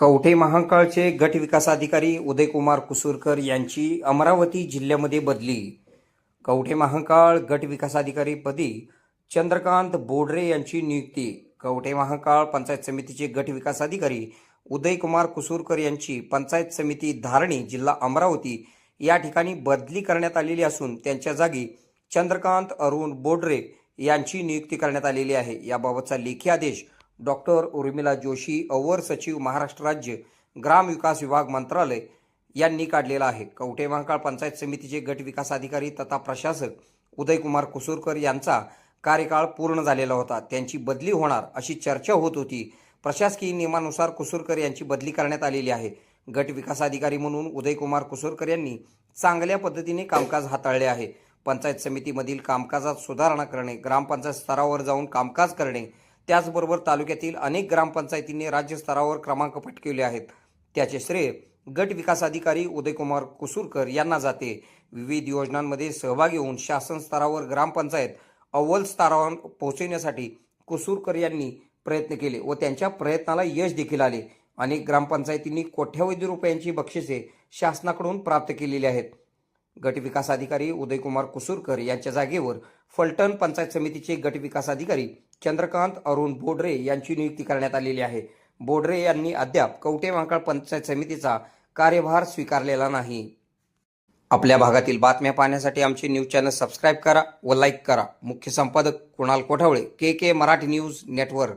कवठे महांकाळचे गट विकास अधिकारी उदयकुमार कुसूरकर यांची अमरावती जिल्ह्यामध्ये बदली. कवठे महांकाळ गट विकास अधिकारी पदी चंद्रकांत बोडरे यांची नियुक्ती. कवठे महांकाळ पंचायत समितीचे गट विकास अधिकारी उदयकुमार कुसूरकर यांची पंचायत समिती धारणी जिल्हा अमरावती या ठिकाणी बदली करण्यात आलेली असून त्यांच्या जागी चंद्रकांत अरुण बोडरे यांची नियुक्ती करण्यात आलेली आहे. याबाबतचा लेखी आदेश डॉक्टर उर्मिला जोशी अवर सचिव महाराष्ट्र राज्य ग्राम विकास विभाग मंत्रालय यांनी काढलेला आहे. कवठे महाकाळ पंचायत समितीचे गट विकास अधिकारी तथा प्रशासक उदयकुमार कुसूरकर यांचा कार्यकाळ पूर्ण झालेला होता. त्यांची बदली होणार अशी चर्चा होत होती. प्रशासकीय नियमानुसार कुसूरकर यांची बदली करण्यात आलेली आहे. गट विकास अधिकारी म्हणून उदयकुमार कुसूरकर यांनी चांगल्या पद्धतीने कामकाज हाताळले आहे. पंचायत समितीमधील कामकाजात सुधारणा करणे ग्रामपंचायत स्तरावर जाऊन कामकाज करणे त्याचबरोबर तालुक्यातील अनेक ग्रामपंचायतींनी राज्य स्तरावर क्रमांक पटकवले आहेत. त्याचे श्रेय गट विकास अधिकारी उदयकुमार कुसूरकर यांना जाते. विविध योजनांमध्ये सहभागी होऊन शासन स्तरावर ग्रामपंचायत अव्वल स्तरावर पोहोचवण्यासाठी कुसूरकर यांनी प्रयत्न केले व त्यांच्या प्रयत्नाला यश देखील आले. अनेक ग्रामपंचायतींनी कोट्यावधी रुपयांची बक्षिसे शासनाकडून प्राप्त केलेली आहेत. गट विकास अधिकारी उदयकुमार कुसूरकर यांच्या जागेवर फलटण पंचायत समितीचे गट विकास अधिकारी चंद्रकांत अरुण बोडरे यांची नियुक्ती करण्यात आलेली आहे. बोडरे यांनी अद्याप कवठे महांकाळ पंचायत समितीचा कार्यभार स्वीकारलेला नाही. आपल्या भागातील बातम्या पाहण्यासाठी आमचे न्यूज चॅनल सबस्क्राईब करा व लाईक करा. मुख्य संपादक Kunal Kothawale K K Marathi news network.